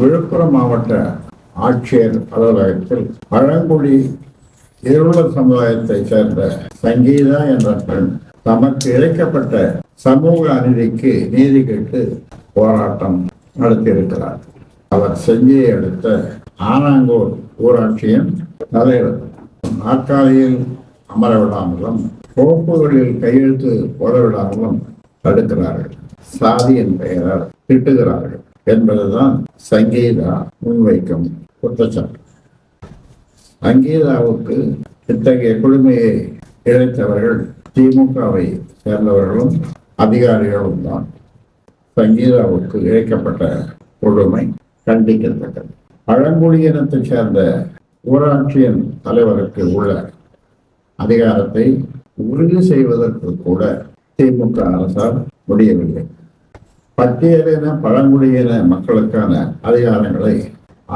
விழுப்புரம் மாவட்ட ஆட்சியர் அலுவலகத்தில் பழங்குடி இருள சமுதாயத்தைச் சேர்ந்த சங்கீதா என்ற பெண் தமக்கு இழைக்கப்பட்ட சமூக அநீதிக்கு நீதி கேட்டு போராட்டம் நடத்தியிருக்கிறார். அவர் செஞ்சியை அடுத்த ஆனாங்கூர் ஊராட்சியின் தலைவர். நாற்காலியில் அமர விடாமலும் கோப்புகளில் கையெழுத்து போட விடாமலும் தடுக்கிறார்கள். சாதியின் பெயரால் திட்டுகிறார்கள். என்பதுதான் சங்கீதா முன்வைக்கும் குற்றச்சாட்டு. சங்கீதாவுக்கு இத்தகைய குழுமையை இழைத்தவர்கள் திமுகவை சேர்ந்தவர்களும் அதிகாரிகளும் தான். சங்கீதாவுக்கு இழைக்கப்பட்ட கொடுமை கண்டிக்கத்தக்கது. பழங்குடியினத்தைச் சேர்ந்த ஊராட்சியின் தலைவருக்கு உள்ள அதிகாரத்தை உறுதி செய்வதற்கு கூட திமுக அரசால் முடியவில்லை. பட்டியலின பழங்குடியின மக்களுக்கான அதிகாரங்களை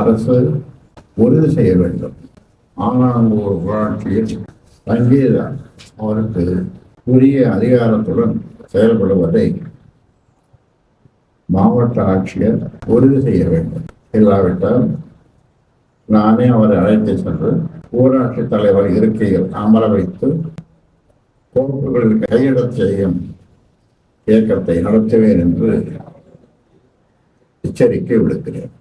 அரசு உறுதி செய்ய வேண்டும். ஆனாங்கூர் ஊராட்சியில் சங்கீதா அவருக்கு உரிய அதிகாரத்துடன் செயல்படுவதை மாவட்ட ஆட்சியர் உறுதி செய்ய வேண்டும். இல்லாவிட்டால் நானே அவரை அழைத்து சென்று ஊராட்சி தலைவர் இருக்கையில் அமர வைத்து கோப்புகளில் கையெழுத்து செய்யும் இயக்கத்தை நடத்துவேன் என்று எச்சரிக்கை விடுக்கிறேன்.